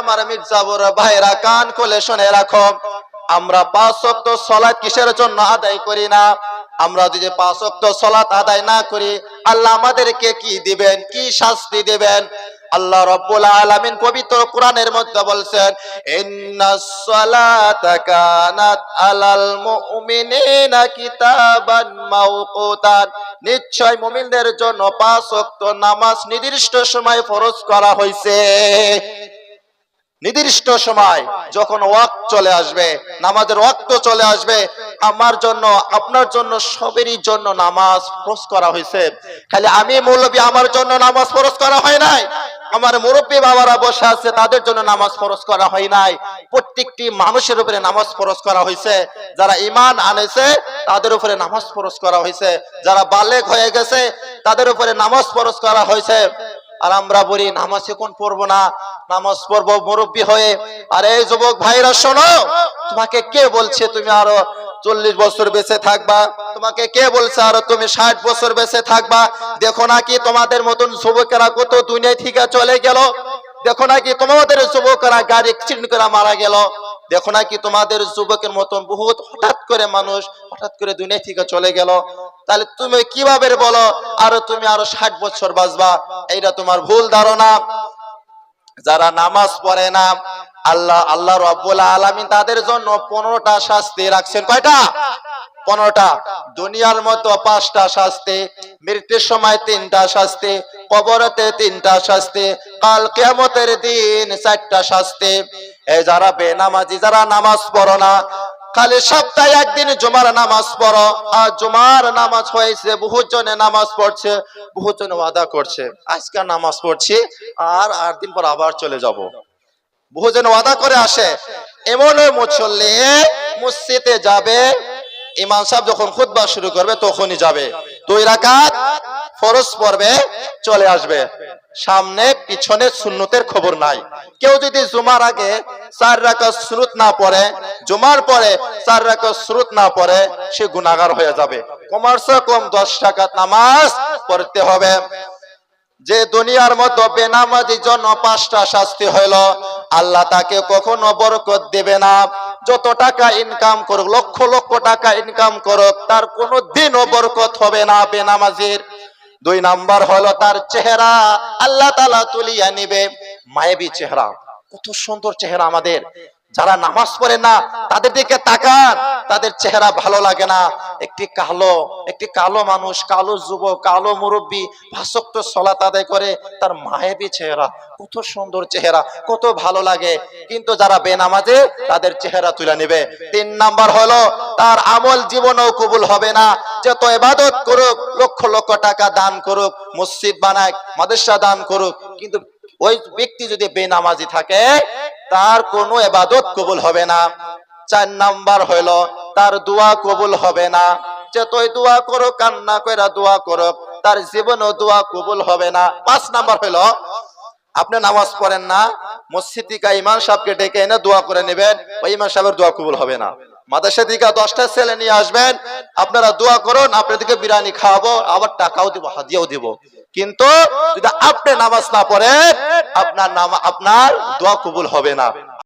আমার মির্জাবুর ভাইরা কান খুলে শুনে রাখো। আমরা পাঁচ ওয়াক্ত সলাৎ কিসের জন্য আদায় করি না? আমরা যদি পাঁচ ওয়াক্ত সলাৎ আদায় না করি, আল্লাহ আমাদেরকে কি দিবেন? কি শাস্তি দিবেন? আল্লাহ রব্বুল আলামিন পবিত্র কোরআনের মধ্যে বলছেন নিশ্চয় মুমিনদের জন্য পাঁচ নামাজ নির্দিষ্ট সময় ফরজ করা হয়েছে নির্দিষ্ট সময় যখন ওয়াক্ত চলে আসবে, নামাজের ওয়াক্ত চলে আসবে, আমার জন্য, আপনার জন্য সবেরই জন্য নামাজ ফরজ করা হয়েছে। খালি আমি মৌলবী, আমার জন্য নামাজ ফরজ করা হয় নাই। আমার মুরব্বী বাবারা বসে আছে, তাদের জন্য নামাজ ফরজ করা হয় নাই। প্রত্যেকটি মানুষের উপরে নামাজ ফরজ করা হয়েছে। যারা ইমান আনেছে, তাদের উপরে নামাজ ফরজ করা হয়েছে। যারা বালেক হয়ে গেছে, তাদের উপরে নামাজ ফরজ করা হয়েছে। আর আমরা বলি, নামাজ এখন পড়ব না, নামাজ পড়ব মুরব্বী হয়ে। আর এই যুবক ভাইরা, শোনো, তোমাকে কে বলছে তুমি আরও চল্লিশ বছর বেঁচে থাকবা? তোমাকে কে বলছে আরও তুমি ষাট বছর বেঁচে থাকবা? দেখো নাকি তোমাদের মতন যুবকেরা কত দুনিয়া থেকে চলে গেল? দেখো নাকি তোমাদের যুবকেরা গাড়ি অ্যাক্সিডেন্ট করে মারা গেল? দেখো নাকি তোমাদের যুবকের মতন বহুত হঠাৎ করে মানুষ হঠাৎ করে দুনিয়া থেকে চলে গেল? তাহলে তুমি কীভাবে বলো? আরও তুমি আরও ষাট বছর বাঁচবা। এইটা তোমার ভুল ধারণা। যারা নামাজ পড়ে না, আল্লাহ আল্লাহ রব্বুল আলামিন তাদের জন্য পনেরোটা শাস্তি রাখছেন। কয়টা? পনেরোটা। দুনিয়ার মতো পাঁচটা শাস্তি, মৃত্যুর সময় তিনটা শাস্তি কবরতে তিনটা শাস্তি, কাল কেমতের দিন চারটা শাস্তি। এই যারা বেনামাজি, যারা নামাজ পড়ো না, খালি সপ্তাহে একদিন জুমার নামাজ পড়ো। আর জুমার নামাজ হয়েছে বহু জনে নামাজ পড়ছে বহু জনে ওয়াদা করছে। আজকে নামাজ পড়ছি, আর আট দিন পর আবার চলে যাব। বহু জন ওয়াদা করে আসে। এমন মুসল্লি মসজিদে যাবে, ইমাম সাহেব যখন খুতবা শুরু করবে, তখনই যাবে। দুই রাকাত ফরজ পর্বে চলে আসবে। সামনে, পিছনে সুন্নতের খবর নাই। কেউ যদি জুমার আগে চার রাকাত সুরুত না পড়ে, জুমার পরে চার রাকাত সুরুত না পড়ে, সে গুনাহগার হয়ে যাবে। কমার্স কম দশ টাকা নামাজ পড়তে হবে। যে দুনিয়ার মতো বেনামাজির জন্য পাঁচটা শাস্তি হইল, আল্লাহ তাকে কখনো বরকত দেবে না। যত টাকা ইনকাম করুক, লক্ষ লক্ষ টাকা ইনকাম করুক, তার কোনো দিনও বরকত হবে না বেনামাজির। দুই নাম্বার হলো তার চেহারা, আল্লাহ তালা তুলিয়া নিবে। মায়াবী চেহারা, কত সুন্দর চেহারা আমাদের। যারা নামাজ পড়ে না, তাদের দিকে তাকান, তাদের চেহারা ভালো লাগে না। একটি কালো একটি কালো মানুষ, কালো যুবক, কালো মুরব্বী ভাষক্ত সলাত আদায় করে, তার মায়াবী চেহারা, কত সুন্দর চেহারা, কত ভালো লাগে। কিন্তু যারা বেনামাজে, তাদের চেহারা তুলে নেবে। তিন নাম্বার হলো, তার আমল জীবনেও কবুল হবে না। যত এবাদত করুক, লক্ষ লক্ষ টাকা দান করুক, মসজিদ বানাক, মাদ্রাসা দান করুক, কিন্তু ওই ব্যক্তি যদি বেনামাজি থাকে তার কোনো এবাদত কবুল হবে না। চার নাম্বার হইল, তার দোয়া কবুল হবে না। যতই দোয়া করো, কান্না কইরা দোয়া করো, তার জীবনও দোয়া কবুল হবে না। পাঁচ নাম্বার হইল, আপনি নামাজ পড়েন না মসজিদ থেকে ইমাম সাহেবকে ডেকে এনে দোয়া করে নেবেন, ওই ইমাম সাহেবের দোয়া কবুল হবে না। মাদ্রাসা থেকে দশটা ছেলে নিয়ে আসবেন, আপনারা দোয়া করুন, আপনাদেরকে বিরিয়ানি খাওয়াবো, আবার টাকাও দিব, হাদিয়াও দিব। কিন্তু যদি আপনি নামাজ না পড়েন আপনার নাম আপনার দোয়া কবুল হবে না।